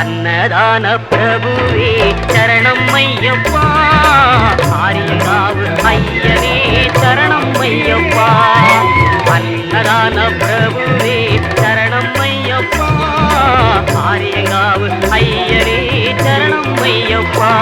அன்னதான பிரபுவே சரணம் ஐயப்பா. ஆரியராவு ஐயனே சரணம் ஐயப்பா. அன்னதான பிரபுவே சரணம் ஐயப்பா. ஆரியங்காவு ஐயனே சரணம் ஐயப்பா.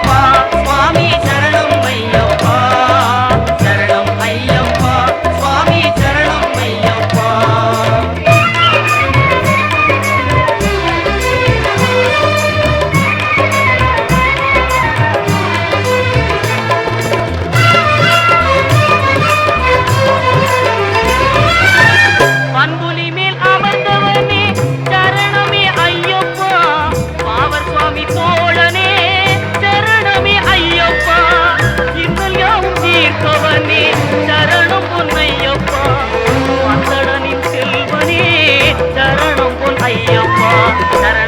Bye. Caramba.